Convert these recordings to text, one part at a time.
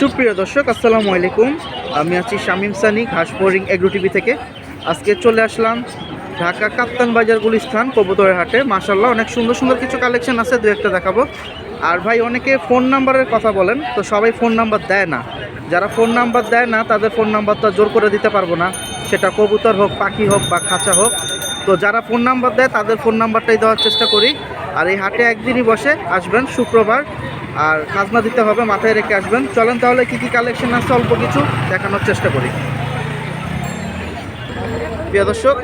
সুপ্রিয় দর্শক, আসসালামু আলাইকুম। আমি আছি শামীম সানি ঘাসপোরিং এগ্রো টিভি থেকে। আজকে চলে আসলাম ঢাকা কাপ্তান বাজার গুলিস্থান, কবুতরের হাটে। মাসাল্লাহ অনেক সুন্দর সুন্দর কিছু কালেকশন আছে, দু একটা দেখাবো। আর ভাই, অনেকে ফোন নাম্বারের কথা বলেন, তো সবাই ফোন নাম্বার দেয় না। যারা ফোন নাম্বার দেয় না, তাদের ফোন নাম্বার তো জোর করে দিতে পারব না। সেটা কবুতর হোক, পাখি হোক বা খাঁচা হোক। তো যারা ফোন নাম্বার দেয়, তাদের ফোন নাম্বারটাই দেওয়ার চেষ্টা করি। আর এই হাটে একদিনই বসে আসবেন, শুক্রবার। আর খাজনা দিতে হবে মাথায় রেখে আসবেন। চলেন তাহলে কি কি কালেকশন আছে অল্প কিছু দেখানোর চেষ্টা করি। প্রিয় দর্শক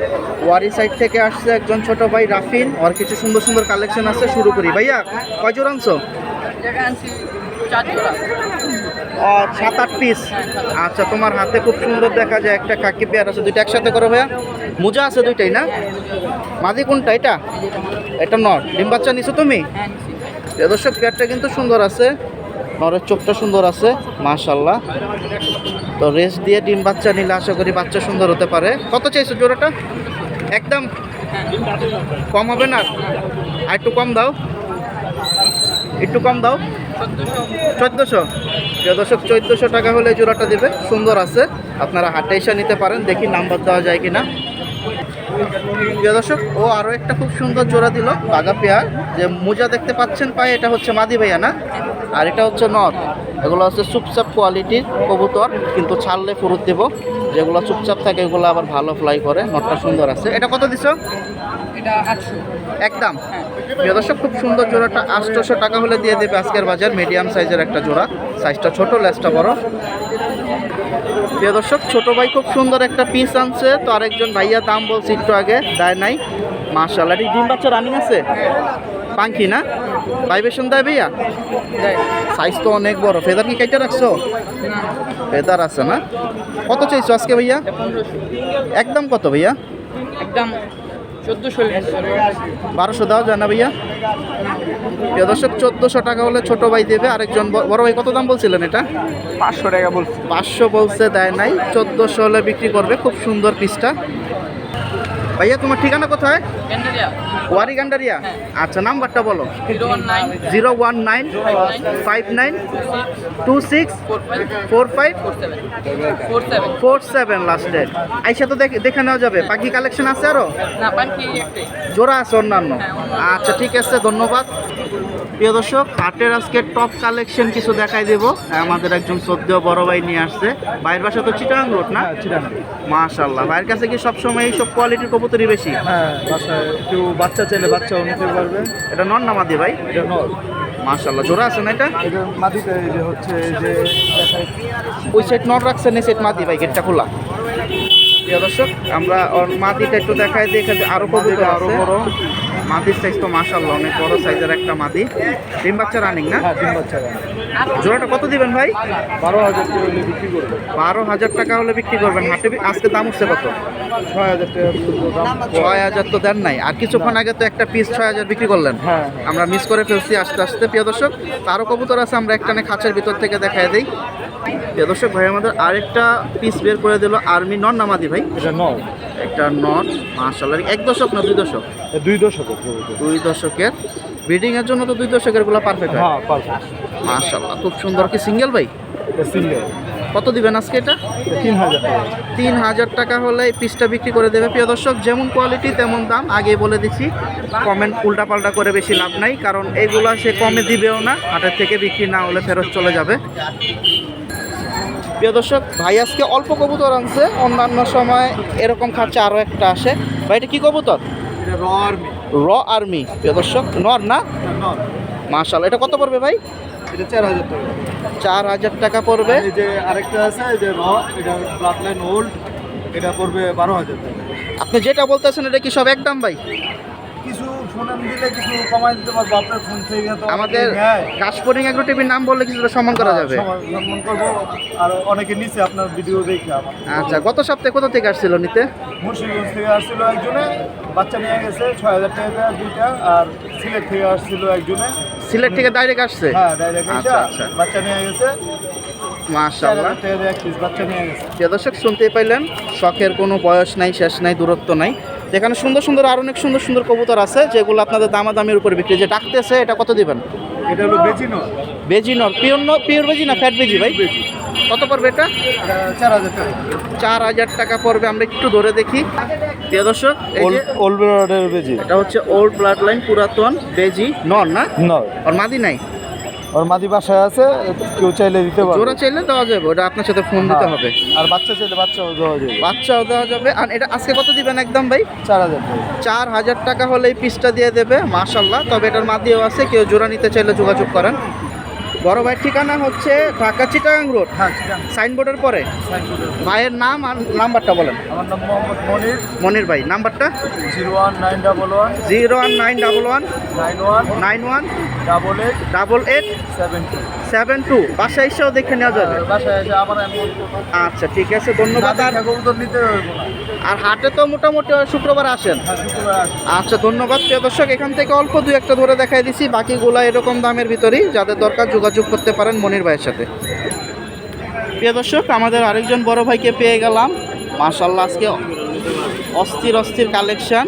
ওয়ারি সাইড থেকে আসছে একজন ছোট ভাই রাফিন। ওর কিছু সুন্দর সুন্দর কালেকশন আছে শুরু করি। ভাইয়া কয় জোর আনছো? সাত আট পিস আচ্ছা তোমার হাতে খুব সুন্দর দেখা যায় একটা কাকি পেয়ার আছে। দুইটা একসাথে করো ভাইয়া। মোজা আছে দুইটাই না? মাদি কোনটা এটা? এটা নট ডিম বাচ্চা নিছো তুমি? হ্যাঁ প্রিয় দর্শক, পেয়ারটা কিন্তু সুন্দর আছে। নরের চোখটা সুন্দর আছে মাশাল্লাহ তো রেস্ট দিয়ে ডিম বাচ্চা নিলে আশা করি বাচ্চা সুন্দর হতে পারে। কত চাইছো জোড়াটা? একদম কম হবে না? আর একটু কম দাও। একটু কম দাও। চোদ্দোশো। দর্শক, চোদ্দোশো টাকা হলে জোড়াটা দেবে। সুন্দর আছে। আপনারা হাটে এসে নিতে পারেন, দেখি নাম্বার দেওয়া যায় কিনা। প্রিয় দর্শক ও আরও একটা খুব সুন্দর জোড়া দিল বাগা পেয়ার। যে মোজা দেখতে পাচ্ছেন পায়ে এটা হচ্ছে মাদি ভাইয়া না? আর এটা হচ্ছে নট এগুলো হচ্ছে চুপচাপ কোয়ালিটির কবুতর কিন্তু ছাড়লে ফুরুত দেব। যেগুলো চুপচাপ থাকে এগুলো আবার ভালো ফ্লাই করে নটটা সুন্দর আছে। এটা কত দিছো? একদম। প্রিয় দর্শক খুব সুন্দর জোড়াটা আটশোশো টাকা হলে দিয়ে দেবে আজকের বাজার মিডিয়াম সাইজের একটা জোড়া। সাইজটা ছোট লেসটা বড়। প্রিয় দর্শক, ছোট ভাই খুব সুন্দর একটা পিস আনছে। তো আরেকজন ভাইয়া দাম বলছে একটু আগে, দেয় নাই। মার্শাল এটি ডিম বাচ্চা রানিং আছে? পাঙ্কি না? ভাইবেশন দেয় ভাইয়া? সাইজ তো অনেক বড়। ফেদার কি কেটে রাখছো? ফেদার আছে না? কত চাইছো আজকে ভাইয়া? একদম কত ভাইয়া? একদম বারোশো দাও যায় না ভাইয়া দর্শক চোদ্দোশো টাকা হলে ছোট ভাই দেবে আরেকজন বড় ভাই কত দাম বলছিলেন এটা? পাঁচশো টাকা বলছে। পাঁচশো বলছে দেয় নাই। চোদ্দোশো হলে বিক্রি করবে খুব সুন্দর পিসটা। ভাইয়া তোমার ঠিকানা কোথায়? ওয়ারি গান্ডারিয়া আচ্ছা নাম্বারটা বলো। Zero one nine. Five nine two six four five four seven. লাস্টে আইসা তো দেখে দেখে নেওয়া যাবে। পাখি কালেকশন আছে আরও? জোড়া আছে অন্যান্য। আচ্ছা ঠিক আছে ধন্যবাদ। প্রিয় দর্শক হাটের আজকে টপ কালেকশন কিছু দেখাই দেব। আমাদের একজন সদ্য বড় ভাই নিয়ে আসছে। বাইরের বাসা তো চিটাং রোড না? মাশাল্লাহ ভাইয়ের কাছে কি সবসময় এইসব কোয়ালিটির কবুতরই বেশি? হ্যাঁ একটু বাচ্চা চাইলে বাচ্চাও নিতে পারবে এটা নন নামাদি ভাই? এটা নর। মাশাল্লাহ জোড়া আছে না এটা? এই যে হচ্ছে যে ওই সাইড নট রাখছেন এই সাইড মাদি ভাই গেটটা খোলা। প্রিয় দর্শক আমরা মাদিটা একটু দেখাই দিই এখানে আরও কবুতর আরও বড়। মাদির সাইজ তো মাশাল্লাহ অনেক বড় সাইজের একটা মাদি। ডিম বাচ্চা রানিং না? হ্যাঁ বাচ্চা জোড়াটা কত দিবেন ভাই? বারো হাজার টাকা হলে বিক্রি করবে বারো হাজার টাকা হলে বিক্রি করবেন। হাটে আজকে দাম উঠছে কত? ছয় হাজার টাকা ছয় হাজার তো দেন নাই। আর কিছুক্ষণ আগে তো একটা পিস ছয় হাজার বিক্রি করলেন। হ্যাঁ আমরা মিস করে ফেলছি আস্তে আস্তে প্রিয় দর্শক। তারও কবুতর আছে আমরা একটানে খাঁচের ভিতর থেকে দেখাই দিই। প্রিয় দর্শক ভাই আমাদের আরেকটা পিস বের করে দিল আর্মি নন নামাদি ভাই? এটা নর। একটা নন মার্শাল এক দশক না দুই দশক? দুই দশক দুই দশকের। ব্রিডিং এর জন্য তো দুই দশকেরগুলো পারফেক্ট হয়। পারফেক্ট মার্শাল্লাহ খুব সুন্দর। কি সিঙ্গেল ভাই? সিঙ্গেল কত দিবেন আজকে এটা? তিন হাজার টাকা। তিন হাজার টাকা হলে পিসটা বিক্রি করে দেবে। প্রিয় দর্শক যেমন কোয়ালিটি তেমন দাম। আগে বলে দিচ্ছি কমেন্ট উল্টাপাল্টা করে বেশি লাভ নাই কারণ এইগুলা সে কমে দিবেও না। হাটের থেকে বিক্রি না হলে ফেরত চলে যাবে। প্রিয় দর্শক ভাই আজকে অল্প কবুতর আনছে অন্যান্য সময় এরকম খাচ্ছে আরও একটা আসে। ভাই এটা কী কবুতর? এটা র আর্মি। র আর্মি প্রিয় দর্শক নর না? মার্শাল এটা কত পড়বে ভাই? এটা চার হাজার টাকা। চার হাজার টাকা পড়বে। যে আরেকটা আছে যে র এটা ব্লাড লাইন ওল্ড এটা পড়বে বারো হাজার টাকা। আপনি যেটা বলতেছেন এটা কি সব একদম ভাই? ফোন দিলে কিছু কমাই দিতে পারব আপনার ফোন থেকে তো আমাদের হ্যাঁ কাশপরিং এগ্রো টিভির নাম বললে কিছুটা সম্মান করা যাবে। সম্মান করব। আর অনেকে নিচে আপনার ভিডিও দেখে আমার। আচ্ছা গত সপ্তাহে কোথা থেকে আসছিল নিতে? মুন্সিগঞ্জ থেকে আসছিল একজনে বাচ্চা নিয়ে গেছে ছয় হাজার টাকা দুইটা আর সিলেট থেকে আসছিল একজনে। সিলেট থেকে ডাইরেক্ট আসছে? হ্যাঁ ডাইরেক্ট আচ্ছা, আচ্ছা। বাচ্চা নিয়ে গেছে। মাশাআল্লাহ। প্রিয় দর্শক শুনতেই পাইলেন শখের কোনো বয়স নাই শেষ নাই দূরত্ব নাই। এখানে সুন্দর সুন্দর আর অনেক সুন্দর সুন্দর কবুতর আছে যেগুলো আপনাদের দামাদামির উপর বিক্রি। যে ডাকতেছে এটা কত দিবেন? এটা হলো বেচিনো বেজি নর পিওর ন পিওর বেজি না ফ্যাট বেজি ভাই? বেজি। কত পড়বে এটা? চার হাজার টাকা। চার হাজার টাকা পড়বে আমরা একটু ধরে দেখি। প্রিয় দর্শক ওল্ড ব্লাডের বেজি। এটা হচ্ছে ওল্ড ব্লাড লাইন পুরাতন বেজি নন না? নয় আর মাদি নাই? ওর মাদি বাসায় আছে কেউ চাইলে দিতে পারবে। জোড়া চাইলে দেওয়া যাবে ওটা আপনার সাথে ফোন দিতে হ্যাঁ। হবে। আর বাচ্চা চাইলে বাচ্চাও দেওয়া যাবে। বাচ্চাও দেওয়া যাবে। আর এটা আজকে কত দিবেন একদম ভাই? চার হাজার চার হাজার টাকা হলে এই পিসটা দিয়ে দেবে মাশাল্লাহ তবে এটার মাদিও আছে কেউ জোড়া নিতে চাইলে যোগাযোগ করেন। বড় ভাইয়ের ঠিকানা হচ্ছে ঢাকা চিটাগাং রোড। হ্যাঁ সাইনবোর্ডের পরে। ভাইয়ের নাম আর নাম্বারটা বলেন। আমার নাম মোহাম্মদ মনির। মনির ভাই নাম্বারটা? Zero one nine double one. Zero one nine double one. Nine one. Nine one. Double eight. Double eight. Seven two. Seven two. বাসায় এসেও দেখে নেওয়া যাবে। বাসায় এসে আবার আচ্ছা ঠিক আছে ধন্যবাদ। আর নিতে আর হাটে তো মোটামুটি শুক্রবার আসেন। হ্যাঁ শুক্রবার আসি আচ্ছা ধন্যবাদ প্রিয় দর্শক। এখান থেকে অল্প দুই একটা ধরে দেখাই দিছি। বাকিগুলা এরকম দামের ভিতরেই। যাদের দরকার যোগাযোগ করতে পারেন মনির ভাইয়ের সাথে। প্রিয় দর্শক আমাদের আরেকজন বড় ভাইকে পেয়ে গেলাম। মার্শাল্লাহ আজকে অস্থির অস্থির কালেকশন।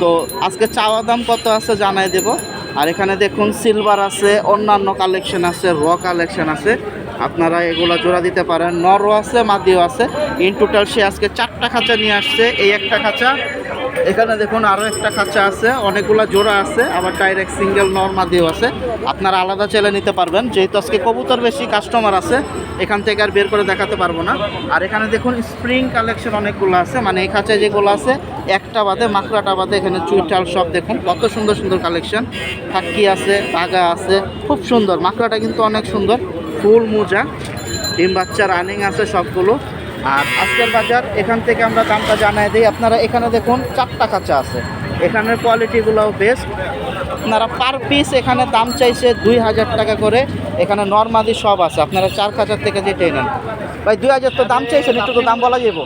তো আজকে চাওয়া দাম কত আছে জানাই দেব। আর এখানে দেখুন সিলভার আছে অন্যান্য কালেকশন আছে র কালেকশন আছে। আপনারা এগুলো জোড়া দিতে পারেন। নরও আছে, মাদিও আছে। ইন টোটাল সে আজকে চারটা খাঁচা নিয়ে আসছে। এই একটা খাঁচা। এখানে দেখুন আরও একটা খাঁচা আছে। অনেকগুলো জোড়া আছে, আবার ডাইরেক্ট সিঙ্গেল নর, মাদিও আছে। আপনারা আলাদা চেলে নিতে পারবেন। যেহেতু আজকে কবুতর বেশি কাস্টমার আছে, এখান থেকে আর বের করে দেখাতে পারব না। আর এখানে দেখুন স্প্রিং কালেকশন অনেকগুলো আছে। মানে এই খাঁচায় যেগুলো আছে, একটা বাদে, মাকড়াটা বাদে, এখানে চুইটাল সব দেখুন। কত সুন্দর সুন্দর কালেকশন ফাক্কি আছে বাগা আছে, খুব সুন্দর। মাকড়াটা কিন্তু অনেক সুন্দর। ফুল মোজা ডিম বাচ্চা রানিং আছে সবগুলো। আর আজকের বাজার এখান থেকে আমরা দামটা জানাই দিই। আপনারা এখানে দেখুন চারটা খাঁচা আছে। এখানের কোয়ালিটিগুলোও বেস্ট আপনারা পার পিস এখানে দাম চাইছে দুই হাজার টাকা করে। এখানে নর্মাদি সব আছে। আপনারা চার খাঁচার থেকে যেটাই নেন। ভাই দুই হাজার তো দাম চাইছেন একটু তো দাম বলা যাব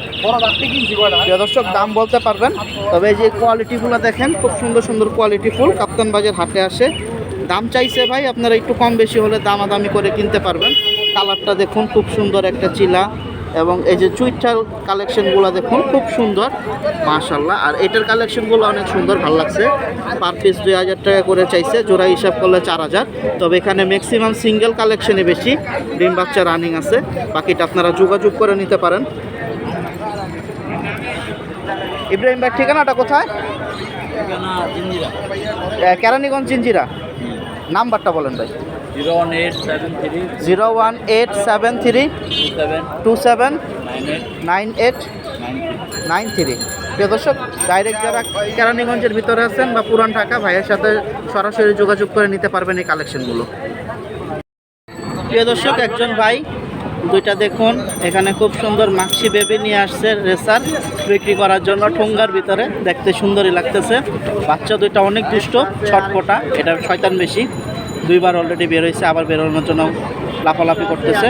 দর্শক দাম বলতে পারবেন। তবে এই যে কোয়ালিটিগুলো দেখেন খুব সুন্দর সুন্দর কোয়ালিটি ফুল। কাপ্তান বাজার হাটে আসে। দাম চাইছে ভাই আপনারা একটু কম বেশি হলে দামাদামি করে কিনতে পারবেন। কালারটা দেখুন খুব সুন্দর একটা চিলা এবং এই যে চুইটার কালেকশনগুলো দেখুন খুব সুন্দর। মাশাল্লাহ আর এটার কালেকশনগুলো অনেক সুন্দর ভালো লাগছে। পার পিস দুই হাজার টাকা করে চাইছে জোড়া হিসাব করলে চার হাজার। তবে এখানে ম্যাক্সিমাম সিঙ্গেল কালেকশনে বেশি ডিম বাচ্চা রানিং আছে। বাকিটা আপনারা যোগাযোগ করে নিতে পারেন। ইব্রাহিম ভাই ঠিকানাটা কোথায়? কেরানীগঞ্জ জিঞ্জিরা। নাম্বারটা বলেন ভাই। Zero one eight seven three zero one eight seven three two seven nine eight nine three. প্রিয় দর্শক ডাইরেক্ট যারা কেরানীগঞ্জের ভিতরে আছেন বা পুরান ঢাকা ভাইয়ের সাথে সরাসরি যোগাযোগ করে নিতে পারবেন এই কালেকশনগুলো প্রিয় দর্শক একজন ভাই দুইটা দেখুন। এখানে খুব সুন্দর মাক্সি বেবি নিয়ে আসছে রেসার বিক্রি করার জন্য ঠোঙ্গার ভিতরে। দেখতে সুন্দরই লাগতেছে। বাচ্চা দুইটা অনেক দুষ্ট ছটপটা এটার শয়তান বেশি। দুইবার অলরেডি বের হয়েছে, আবার বেরোনোর জন্য লাফালাফি করতেছে।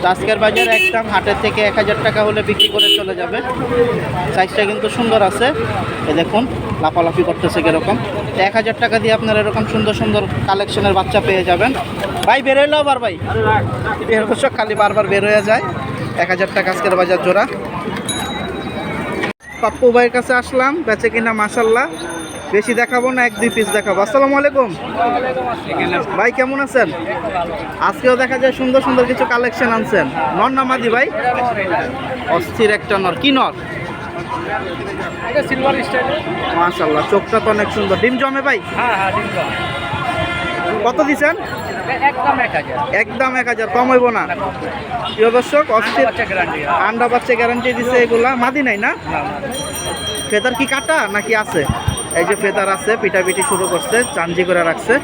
তো আজকের বাজারে একদম হাটের থেকে এক হাজার টাকা হলে বিক্রি করে চলে যাবে। সাইজটা কিন্তু সুন্দর আছে। এ দেখুন, লাফালাফি করতেছে কীরকম। এক হাজার টাকা দিয়ে আপনারা এরকম সুন্দর সুন্দর কালেকশনের বাচ্চা পেয়ে যাবেন। ভাই, বের হইল আবার ভাই? বের বছর খালি বারবার বের হয়ে যায়। এক হাজার টাকা আজকের বাজার জোড়া। পাপ্পু ভাইয়ের কাছে আসলাম, বেচে কিনা মাসাল্লাহ বেশি দেখাবো না, এক দুই পিস দেখাবো। আসসালামু আলাইকুম। ভাই, কেমন আছেন? আজকেও দেখা যায় সুন্দর সুন্দর কিছু কালেকশন আনছেন। নর না মাদি ভাই? অস্থির একটা নর। কি নর? এটা সিলভার স্টাইল মাশাল্লাহ চোখটা তো অনেক সুন্দর। ডিম জমে ভাই? হ্যাঁ হ্যাঁ ঠিক কত দিছেন একদম এক হাজার। একদম এক হাজার কম হইব না? প্রিয় দর্শক অস্থির আন্ডা বাচ্চা গ্যারান্টি দিছে এগুলা। মাদি নাই না? ফেদার কি কাটা নাকি আছে? এই যে ফেদার আছে পিটাপিটি শুরু করছে চাঞ্জি করে রাখছে।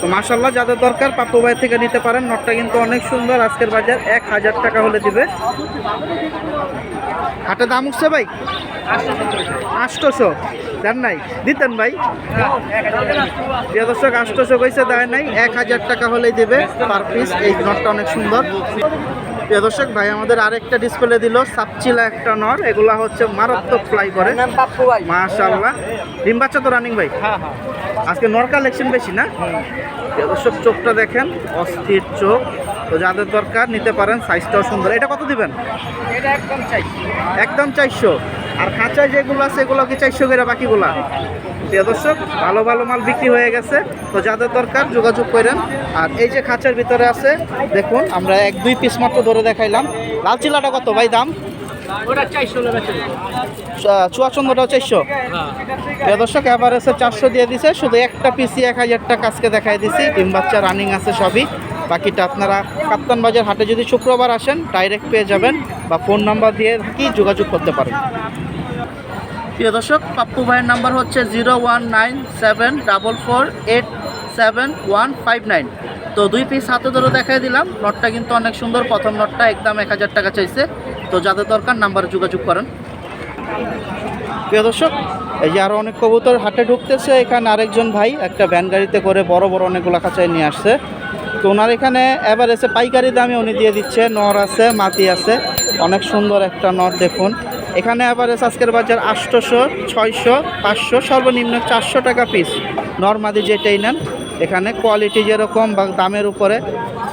তো মাসাল্লাহ যাদের দরকার পাপ্পু ভাই থেকে নিতে পারেন। নটটা কিন্তু অনেক সুন্দর। আজকের বাজার এক হাজার টাকা হলে দিবে। হাটে দাম উঠছে ভাই? আষ্টশো দেন নাই? দিতেন ভাই? দর্শক আষ্টশো কইসে দেয় নাই। এক হাজার টাকা হলেই দেবে পার পিস। এই নটটা অনেক সুন্দর। প্রিয় দর্শক ভাই আমাদের আরেকটা ডিসপ্লে দিল সাপচিলা একটা নর এগুলা হচ্ছে মারাত্মক ফ্লাই করে। মাশাল্লাহ ডিম বাচ্চা তো রানিং ভাই? হ্যাঁ হ্যাঁ। আজকে নর কালেকশন বেশি না? প্রিয় দর্শক চোখটা দেখেন অস্থির চোখ। তো যাদের দরকার নিতে পারেন সাইজটাও সুন্দর। এটা কত দিবেন? এটা একদম চাই একদম চারশো। আর খাঁচায় যেগুলো আছে এগুলো কি চারশো করে বাকিগুলা? প্রিয় দর্শক ভালো ভালো মাল বিক্রি হয়ে গেছে। তো যাদের দরকার যোগাযোগ করেন। আর এই যে খাঁচার ভিতরে আছে দেখুন আমরা এক দুই পিস মাত্র ধরে দেখাইলাম। লাল চিলাটা কত ভাই দাম? ওটা চারশো চুয়াচন্দ্রটাও প্রিয় দর্শক এভারেজে চারশো দিয়ে দিছে। শুধু একটা পিসি এক হাজার টাকা আজকে দেখাই দিছি। ডিম বাচ্চা রানিং আছে সবই। বাকিটা আপনারা কাপ্তান বাজার হাটে যদি শুক্রবার আসেন ডাইরেক্ট পেয়ে যাবেন বা ফোন নাম্বার দিয়ে থাকি যোগাযোগ করতে পারেন। প্রিয় দর্শক পাপ্পু ভাইয়ের নাম্বার হচ্ছে zero one nine seven double four eight seven one five nine তো দুই পিস হাতে ধরে দেখাই দিলাম নটটা কিন্তু অনেক সুন্দর প্রথম নটটা একদম এক হাজার টাকা চাইছে। তো যাদের দরকার নাম্বারে যোগাযোগ করেন। প্রিয় দর্শক এই যে আরও অনেক কবুতর হাটে ঢুকতেছে এখানে আরেকজন ভাই একটা ভ্যান গাড়িতে করে বড় বড় অনেকগুলো খাঁচায় নিয়ে আসছে। তো ওনার এখানে এসে পাইকারি দামে উনি দিয়ে দিচ্ছে। নর আছে, মাটি আছে। অনেক সুন্দর একটা নর দেখুন। এখানে এসে আজকের বাজার আটশোশো, ছয়শো, পাঁচশো, সর্বনিম্ন চারশো টাকা পিস নর্মাদি যেটাই নেন, এখানে কোয়ালিটি যেরকম বা দামের উপরে,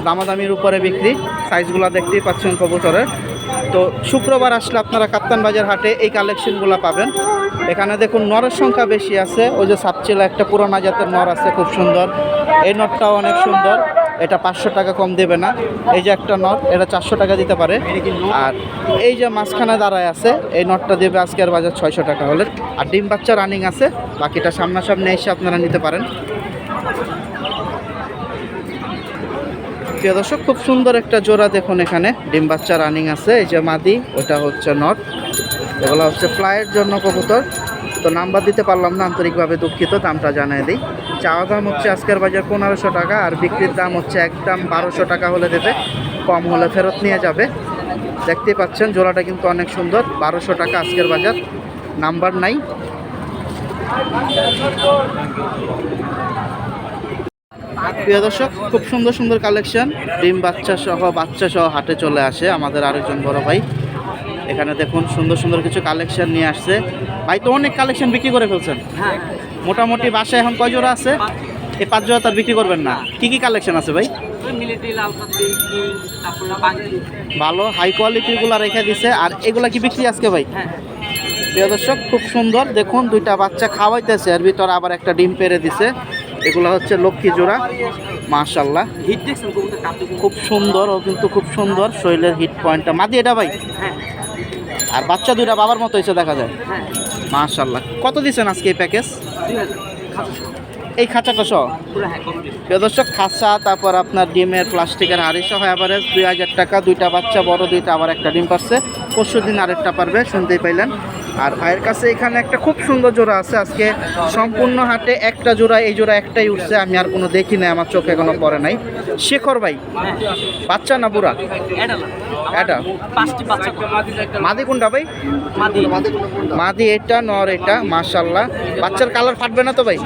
দামাদামির উপরে বিক্রি সাইজগুলো দেখতেই পাচ্ছেন কবুতরের। তো শুক্রবার আসলে আপনারা কাপ্তান বাজার হাটে এই কালেকশনগুলো পাবেন। এখানে দেখুন নরের সংখ্যা বেশি আছে। ওই যে সাপচিলা, একটা পুরানা জাতের নর আছে, খুব সুন্দর। এই নটটাও অনেক সুন্দর। এটা পাঁচশো টাকা কম দেবে না। এই যে একটা নট, এটা চারশো টাকা দিতে পারে। আর এই যে মাঝখানে দাঁড়ায় আছে, এই নটটা দেবে আজকের বাজার ছয়শো টাকা হলে। আর ডিম বাচ্চা রানিং আছে, বাকিটা সামনাসামনি এসে আপনারা নিতে পারেন। প্রিয় দর্শক, খুব সুন্দর একটা জোড়া দেখুন এখানে, ডিম বাচ্চা রানিং আছে। এই যে মাদি, ওটা হচ্ছে নট। এগুলো হচ্ছে ফ্লাইয়ের জন্য কবুতর। তো নাম্বার দিতে পারলাম না, আন্তরিকভাবে দুঃখিত, দামটা জানিয়ে দিই। চাওয়া দাম হচ্ছে আজকের বাজার পনেরোশো টাকা আর বিক্রির দাম হচ্ছে একদম বারোশো টাকা হলে দেবে। কম হলে ফেরত নিয়ে যাবে। দেখতেই পাচ্ছেন, জোড়াটা কিন্তু অনেক সুন্দর, বারোশো টাকা আজকের বাজার। নাম্বার নাই। প্রিয় দর্শক, খুব সুন্দর সুন্দর কালেকশন। ডিম বাচ্চা সহ বাচ্চা সহ হাটে চলে আসে আমাদের আরেকজন বড় ভাই। এখানে দেখুন, সুন্দর সুন্দর কিছু কালেকশন নিয়ে আসছে। ভাই, তো অনেক কালেকশন বিক্রি করে ফেলছেন। হ্যাঁ। মোটামুটি বাসায় এখন কয় জোড়া আছে? এই পাঁচ জোড়া তার বিক্রি করবেন না। কি কি কালেকশন আছে ভাই? ভালো হাই কোয়ালিটিরগুলো রেখে দিছে। আর এগুলা কি বিক্রি আজকে ভাই? হ্যাঁ। প্রিয় দর্শক খুব সুন্দর। দেখুন দুইটা বাচ্চা খাওয়াইতেছে। এর ভিতর আবার একটা ডিম পেরে দিছে। এগুলো হচ্ছে লক্ষ্মী জোড়া। মাশাল্লাহ খুব সুন্দর ও কিন্তু খুব সুন্দর। শরীরের হিট পয়েন্টটা মাদি এটা ভাই? হ্যাঁ। আর বাচ্চা দুইটা বাবার মতো হয়েছে দেখা যায়। হ্যাঁ। মাশাল্লাহ কত দিচ্ছেন আজকে এই প্যাকেজ এই খাঁচাটা সহ? হ্যাঁ দর্শক খাঁচা তারপর আপনার ডিমের প্লাস্টিকের হাড়ি সহ অ্যাভারেজ দুই হাজার টাকা দুইটা বাচ্চা বড় দুইটা আবার একটা ডিম পাচ্ছে পরশু দিন আরেকটা পারবে শুনতেই পাইলেন। আর ভাইয়ের কাছে এখানে একটা খুব সুন্দর জোড়া আছে। আজকে সম্পূর্ণ হাটে একটা জোড়া এই জোড়া একটাই উঠছে। আমি আর কোনো দেখি নাই আমার চোখে এখনও পড়ে নাই। শেখর ভাই বাচ্চা না বুড়া? এটা। মাদি কোনটা ভাই? মাদি এটা নর এটা মাশাল্লাহ বাচ্চার কালার ফাটবে না তো ভাই?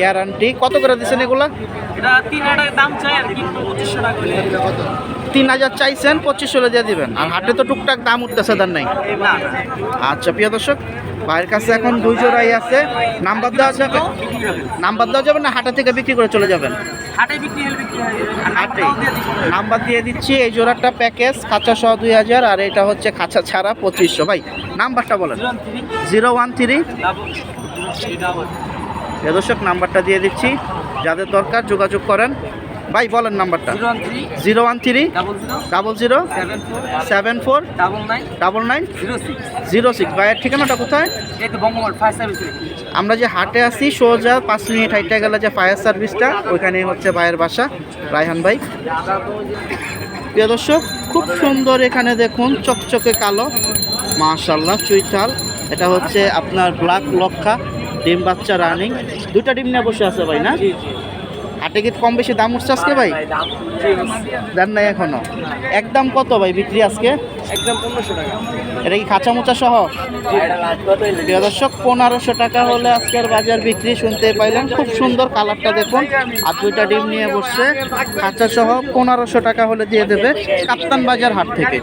গ্যারেন্টি কত করে দিচ্ছেন এগুলা? দাম চাই আর কি তিন হাজার চাইছেন পঁচিশ হলে দিয়ে দিবেন। আর হাটে তো টুকটাক দাম উঠতেছে তার নাই। আচ্ছা প্রিয় দর্শক ভাইয়ের কাছে এখন দুই জোড়াই আছে। নাম্বার দেওয়া যাবে? নাম্বার দেওয়া যাবে না হাটে থেকে বিক্রি করে চলে যাবেন? নাম্বার দিয়ে দিচ্ছি এই জোড়াটা প্যাকেজ খাঁচা সহ দুই হাজার আর এটা হচ্ছে খাঁচা ছাড়া পঁচিশশো। ভাই নাম্বারটা বলেন। Zero one three. দর্শক নাম্বারটা দিয়ে দিচ্ছি। যাদের দরকার যোগাযোগ করেন। ভাই, বলেন নাম্বারটা। Zero one three, double zero, seven four, double nine, zero six. ভাইয়ের ঠিকানাটা কোথায়? আমরা যে হাটে আছি, সোজা পাঁচ মিনিট হাইটে গেলে যে ফায়ার সার্ভিসটা, ওইখানেই হচ্ছে ভাইয়ের বাসা, রায়হান ভাই। প্রিয় দর্শক, খুব সুন্দর এখানে দেখুন, চকচকে কালো মাশাল্লাহ চুইঠাল এটা হচ্ছে আপনার ব্ল্যাক লক্ষা, ডিম বাচ্চা রানিং। দুটা ডিম নিয়ে বসে আছে ভাই, না? হাটে কি কম বেশি দাম উঠছে আজকে ভাই? দেন নাই এখনও। একদম কত ভাই বিক্রি আজকে? একদম পনেরোশো টাকা। এটা কি খাঁচা মোচা সহ প্রিয় দর্শক পনেরোশো টাকা হলে আজকের বাজার বিক্রি শুনতে পাইলেন। খুব সুন্দর কালারটা দেখুন। আর দুইটা ডিম নিয়ে বসছে। খাঁচা সহ পনেরোশো টাকা হলে দিয়ে দেবে কাপ্তান বাজার হাট থেকে।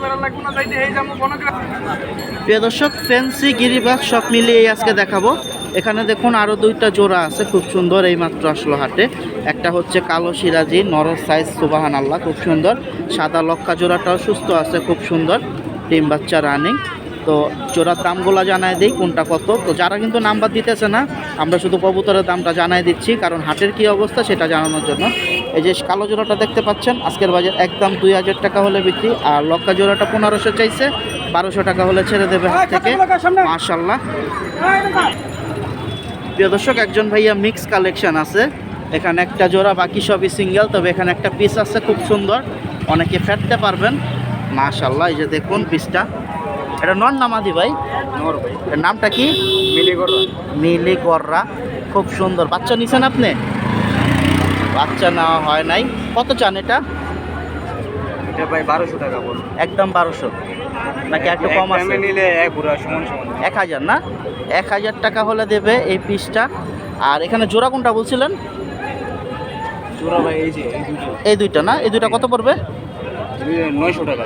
প্রিয় দর্শক ফেন্সি গিরিবাস সব মিলিয়ে আজকে দেখাবো। এখানে দেখুন আরও দুইটা জোড়া আছে খুব সুন্দর এই মাত্র আসলো হাটে। একটা হচ্ছে কালো সিরাজি নরর সাইজ সুবাহান আল্লাহ খুব সুন্দর। সাদা লক্ষা জোড়াটাও সুস্থ আছে খুব সুন্দর। ডিম বাচ্চা রানিং তো জোড়ার দামগুলো জানাই দিই কোনটা কত। তো যারা কিন্তু নাম্বার দিতেছে না আমরা শুধু কবুতরের দামটা জানাই দিচ্ছি কারণ হাটের কি অবস্থা সেটা জানানোর জন্য। এই যে কালো জোড়াটা দেখতে পাচ্ছেন আজকের বাজার একদম দুই হাজার টাকা হলে বিক্রি আর লক্কা জোড়াটা পনেরোশো চাইছে বারোশো টাকা হলে ছেড়ে দেবে হাট থেকে। মাশাল্লাহ প্রিয় দর্শক একজন ভাইয়া মিক্স কালেকশন আছে। এখানে একটা জোড়া বাকি সবই সিঙ্গেল তবে এখানে একটা পিস আছে খুব সুন্দর। অনেকে ফেটতে পারবেন। মাশাল্লাহ এই যে দেখুন পিসটা এটা নন নামাদি ভাই? নর ভাই। এর নামটা কি? মিলি করো মিলি গররা খুব সুন্দর। বাচ্চা নিছেন আপনি? বাচ্চা নেওয়া হয় নাই। কত চান এটা? এটা ভাই বারোশো টাকা বলো একদম বারোশো। নাকি একটু কম আছে? নিলে এক পুরো সমান সমান। এক হাজার না? এক হাজার টাকা হলে দেবে এই পিসটা। আর এখানে জোড়া কোনটা বলছিলেন? জোড়া ভাই এই যে এই দুইটা না? এই দুইটা কত পড়বে? নয়শো টাকা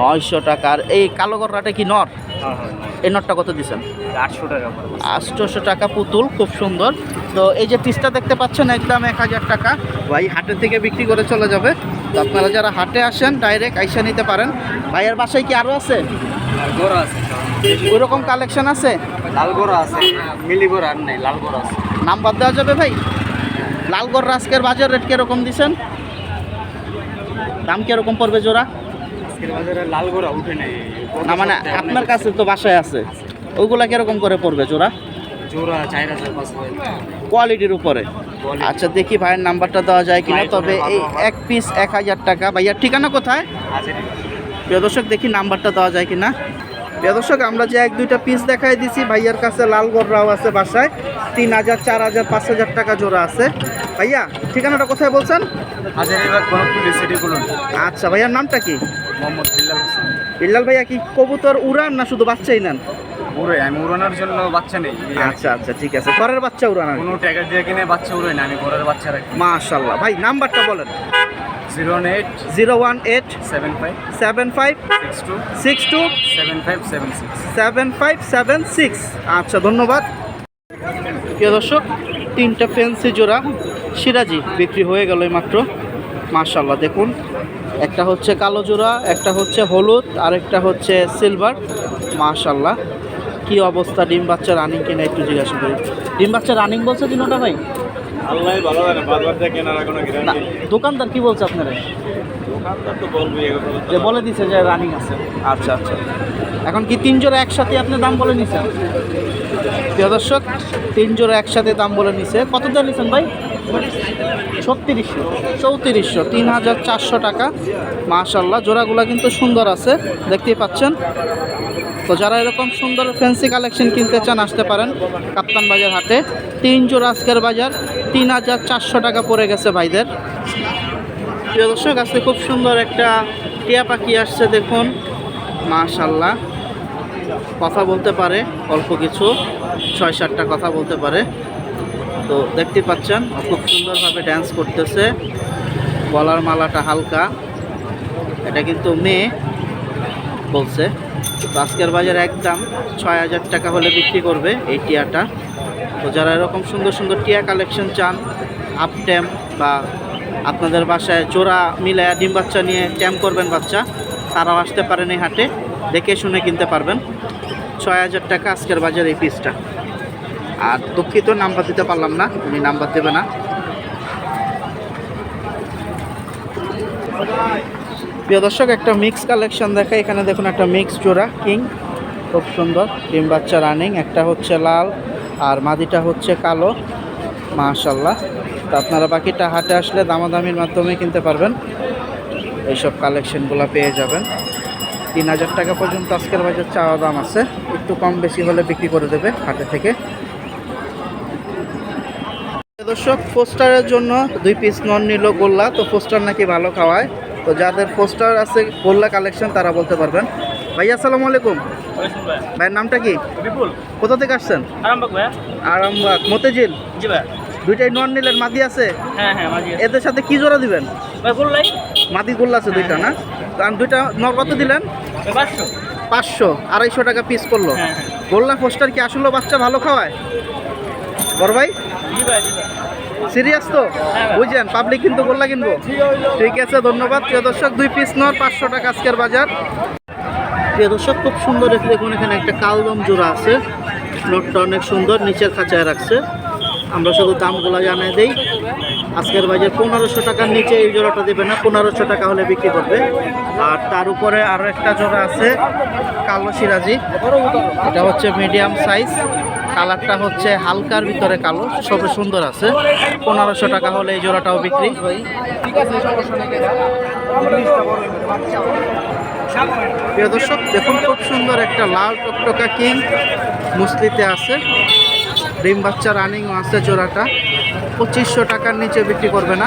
নয়শো টাকার এই কালো গররাটা কি নর? হ্যাঁ হ্যাঁ এই নরটা কত দিচ্ছেন? আটশো টাকা আটশোশো টাকা পুতুল খুব সুন্দর। তো এই যে পিসটা দেখতে পাচ্ছেন একদম এক হাজার টাকা। ভাই হাটের থেকে বিক্রি করে চলে যাবে। তো আপনারা যারা হাটে আসেন ডাইরেক্ট আইসা নিতে পারেন। ভাইয়ের বাসায় কি আরও আছে? গোড়া আছে ওইরকম কালেকশন আছে? লাল গোড়া আছে। মিলি গোড়া আর নেই লাল গোড়া আছে। নাম্বার দেওয়া যাবে ভাই? লালগড় আজকের বাজার রেট কীরকম দিছেন দাম কীরকম পড়বে জোড়া? আজকের বাজারে লাল গোড়া উঠে নেই। না মানে আপনার কাছে তো বাসায় আছে। ওইগুলা কীরকম করে পড়বে জোড়া? জোড়া চার হাজার কোয়ালিটির উপরে। আচ্ছা দেখি ভাইয়ের নাম্বারটা দেওয়া যায় কিনা তবে এই এক পিস এক হাজার টাকা। ভাইয়ার ঠিকানা কোথায়? প্রিয় দর্শক দেখি নাম্বারটা দেওয়া যায় কিনা। প্রিয় দর্শক আমরা যে এক দুইটা পিস দেখাই দিছি ভাইয়ার কাছে লাল গররাও আছে বাসায়। তিন হাজার চার হাজার পাঁচ হাজার টাকা জোড়া আছে। ভাইয়া ঠিকানাটা কোথায় বলছেন? আচ্ছা ভাইয়ার নামটা কি? মোহাম্মদ বিল্লাল হোসেন। বিল্লাল ভাইয়া কি কবুতর উড়ান না শুধু বাচ্চাই নেন? উড়ে আমি উড়ানোর জন্য বাচ্চা নেই আচ্ছা আচ্ছা ঠিক আছে। ঘরের বাচ্চা উড়ান কোনো টাকা দিয়ে কিনে বাচ্চা না আমি ঘরের বাচ্চা রাখি। মাশাল্লাহ ভাই নাম্বারটা বলেন। Zero eight zero one eight seven five seven five six two six two seven five seven six. Seven five seven six. আচ্ছা ধন্যবাদ। প্রিয় দর্শক তিনটা ফেন্সি জোড়া সিরাজি বিক্রি হয়ে গেল মাত্র মাশাল্লাহ দেখুন। একটা হচ্ছে কালো জোড়া একটা হচ্ছে হলুদ আর একটা হচ্ছে সিলভার মাশাল্লাহ কি অবস্থা ডিম বাচ্চা রানিং কিনা একটু জিজ্ঞাসা করি। ডিম বাচ্চা রানিং বলছে দিনটা ভাই? আল্লাহ ভালো জানে বারবার থেকে কেনার কোনো না দোকানদার কি বলছে আপনারা? দোকানদার তো বলবি যে বলে দিছে যে রানিং আছে। আচ্ছা আচ্ছা। এখন কি তিন জোড়া একসাথে আপনি দাম বলে নিছেন? প্রিয় দর্শক, তিন জোড়া একসাথে দাম বলে নিছে। কত দিয়ে নিছেন ভাই? ছত্রিশশো, চৌত্রিশশো, তিন হাজার চারশো টাকা। মাশাল্লাহ জোড়াগুলো কিন্তু সুন্দর আছে, দেখতেই পাচ্ছেন। তো যারা এরকম সুন্দর ফ্যান্সি কালেকশন কিনতে চান, আসতে পারেন কাপ্তান বাজার হাটে। তিন জোড়া আজকের বাজার, তিন হাজার চারশো টাকা পড়ে গেছে ভাইদের। প্রিয় দর্শক, আজকে খুব সুন্দর একটা টিয়া পাখি আসছে, দেখুন। মাশাল্লাহ কথা বলতে পারে, অল্প কিছু, ছয়, সাতটা কথা বলতে পারে। তো দেখতে পাচ্ছেন খুব সুন্দরভাবে ড্যান্স করতেছে। গলার মালাটা হালকা। এটা কিন্তু মেয়ে বলছে। তো আজকের বাজার একদম ছয় হাজার টাকা হলে বিক্রি করবে এই টিয়াটা। তো যারা এরকম সুন্দর সুন্দর টিয়া কালেকশন চান আপ ট্যাম বা আপনাদের বাসায় জোড়া মিলায়া ডিম বাচ্চা নিয়ে ট্যাম করবেন বাচ্চা, তারাও আসতে পারেন এই হাটে। দেখে শুনে কিনতে পারবেন। ছয় হাজার টাকা আজকের বাজার এই পিসটা আর দুঃখিত নাম্বার দিতে পারলাম না, উনি নাম্বার দেবে না। প্রিয় দর্শক, একটা মিক্স কালেকশন দেখা এখানে দেখুন একটা মিক্স জোড়া কিং খুব সুন্দর, ডিম বাচ্চা রানিং একটা হচ্ছে লাল, আর মাদিটা হচ্ছে কালো। মাশাল্লাহ তো আপনারা বাকিটা হাটে আসলে দামাদামির মাধ্যমে কিনতে পারবেন। এইসব কালেকশনগুলো পেয়ে যাবেন। তিন হাজার টাকা পর্যন্ত আজকের বাজার চাওয়া দাম আছে। একটু কম বেশি হলে বিক্রি করে দেবে হাটে থেকে। দর্শক পোস্টারের জন্য দুই পিস নন নিল গোল্লা তো পোস্টার নাকি ভালো খাওয়ায়। তো যাদের পোস্টার আছে গোল্লা কালেকশন তারা বলতে পারবেন। ভাইয়া আসসালামু আলাইকুম। ভাইয়ের নামটা কি? বিপুল। কোথা থেকে আসছেন? আরামবাগ মতেজিল জি ভাই দুইটাই নন নিলেন মাদি আছে? হ্যাঁ হ্যাঁ এদের সাথে কি জোড়া দিবেন? ভাই মাদি গোল্লা আছে দুইটা না? আর দুইটা নর কত দিলেন? পাঁচশো। পাঁচশো আড়াইশো টাকা পিস করল হ্যাঁ হ্যাঁ। গোল্লা পোস্টার কি আসলে বাচ্চা ভালো খাওয়ায়? বড় ভাই? সিরিয়াস তো? হ্যাঁ বুঝছেন পাবলিক কিন্তু গোল্লা কিনবো। ঠিক আছে ধন্যবাদ। প্রিয় দর্শক দুই পিস নর পাঁচশো টাকা আজকের বাজার। প্রিয় দর্শক খুব সুন্দর দেখুন এখানে একটা কালদম জোড়া আছে। নোটটা অনেক সুন্দর নিচের খাঁচায় রাখছে। আমরা শুধু দামগুলো জানিয়ে দিই। আজকের বাজার পনেরোশো টাকার নিচে এই জোড়াটা দেবে না, পনেরোশো টাকা হলে বিক্রি করবে। আর তার উপরে আরও একটা জোড়া আছে, কালো সিরাজি। এটা হচ্ছে মিডিয়াম সাইজ কালারটা হচ্ছে হালকার ভিতরে কালো, সবে সুন্দর আছে। পনেরোশো টাকা হলে এই জোড়াটাও বিক্রি। প্রিয় দর্শক, দেখুন খুব সুন্দর একটা লাল টকটকা কিং মুসলিতে আছে। ডিম বাচ্চা রানিংও আছে জোড়াটা। পঁচিশশো টাকার নিচে বিক্রি করবে না।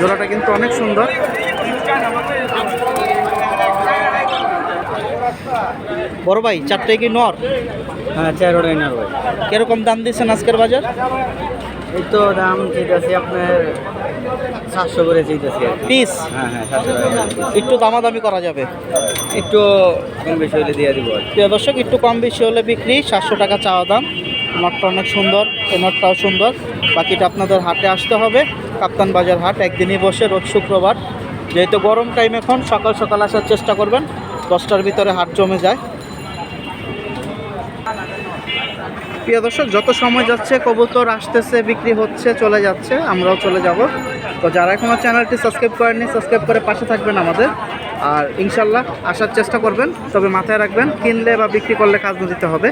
জোড়াটা কিন্তু অনেক সুন্দর। বড় ভাই চারটে কি নর? হ্যাঁ চারোটাই না ভাই। কীরকম দাম দিচ্ছেন আজকের বাজার? এই তো দাম চাইতেছি আপনার সাতশো করে চাইতেছি পিস? হ্যাঁ হ্যাঁ সাতশো একটু দামাদামি করা যাবে। একটু কম বেশি হলে দিয়ে দিব প্রিয় দর্শক একটু কম বেশি হলে বিক্রি সাতশো টাকা চাওয়া দাম। নটটা অনেক সুন্দর, এই নটটাও সুন্দর। বাকিটা আপনাদের হাটে আসতে হবে। কাপ্তান বাজার হাট একদিনই বসে, রোজ শুক্রবার। যেহেতু গরম টাইম এখন, সকাল সকাল আসার চেষ্টা করবেন। দশটার ভিতরে হাট জমে যায়। প্রিয় দর্শক, যত সময় যাচ্ছে, কবুতর আসতেছে, বিক্রি হচ্ছে, চলে যাচ্ছে, আমরাও চলে যাব। তো যারা এখনও চ্যানেলটি সাবস্ক্রাইব করেননি, সাবস্ক্রাইব করে পাশে থাকবেন আমাদের। আর ইনশাল্লাহ আসার চেষ্টা করবেন, তবে মাথায় রাখবেন, কিনলে বা বিক্রি করলে কাজ দিতে হবে।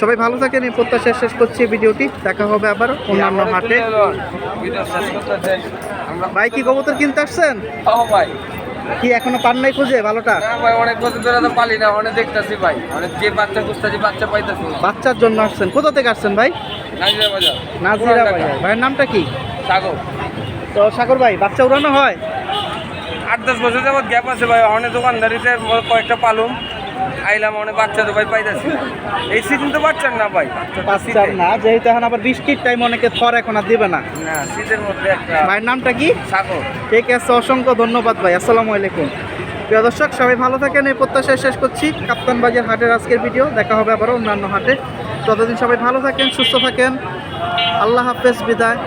সবাই ভালো থাকেন এই প্রত্যাশা শেষ করছি ভিডিওটি। দেখা হবে আবার অন্যান্য হাটে। ভাই কি কবুতর কিনতে আসছেন? ভাই। কি এখনও পান নাই খুঁজে ভালোটা? ভাই অনেক বছর ধরে তো পালি না অনেক দেখতেছি ভাই। অনেক যে বাচ্চা খুঁজতেছি বাচ্চা পাইতেছি। বাচ্চার জন্য আসছেন। কোথা থেকে আসছেন ভাই? নাজিরা বাজার। নাজিরা বাজার। ভাইয়ের নামটা কি? সাগর। তো সাগর ভাই বাচ্চা উড়ানো হয়? আট দশ বছর যাবত গ্যাপ আছে ভাই। অনেক দোকানদারিতে কয়েকটা পালুম। আইলাম অনেক বাচ্চা তো ভাই পাইতেছি। এই সিজন তো বাচ্চার না ভাই। বাচ্চার না যেহেতু এখন আবার বৃষ্টির টাইম অনেকে থর এখন আর দিবে না। না শীতের মধ্যে একটা ভাইয়ের নামটা কি? সাগর। ঠিক আছে অসংখ্য ধন্যবাদ ভাই আসসালামু আলাইকুম। প্রিয় দর্শক সবাই ভালো থাকেন এই প্রত্যাশায় শেষ করছি কাপ্তান বাজার হাটের আজকের ভিডিও দেখা হবে আবার অন্যান্য হাটে। ততদিন সবাই ভালো থাকেন সুস্থ থাকেন। আল্লাহ হাফেজ বিদায়।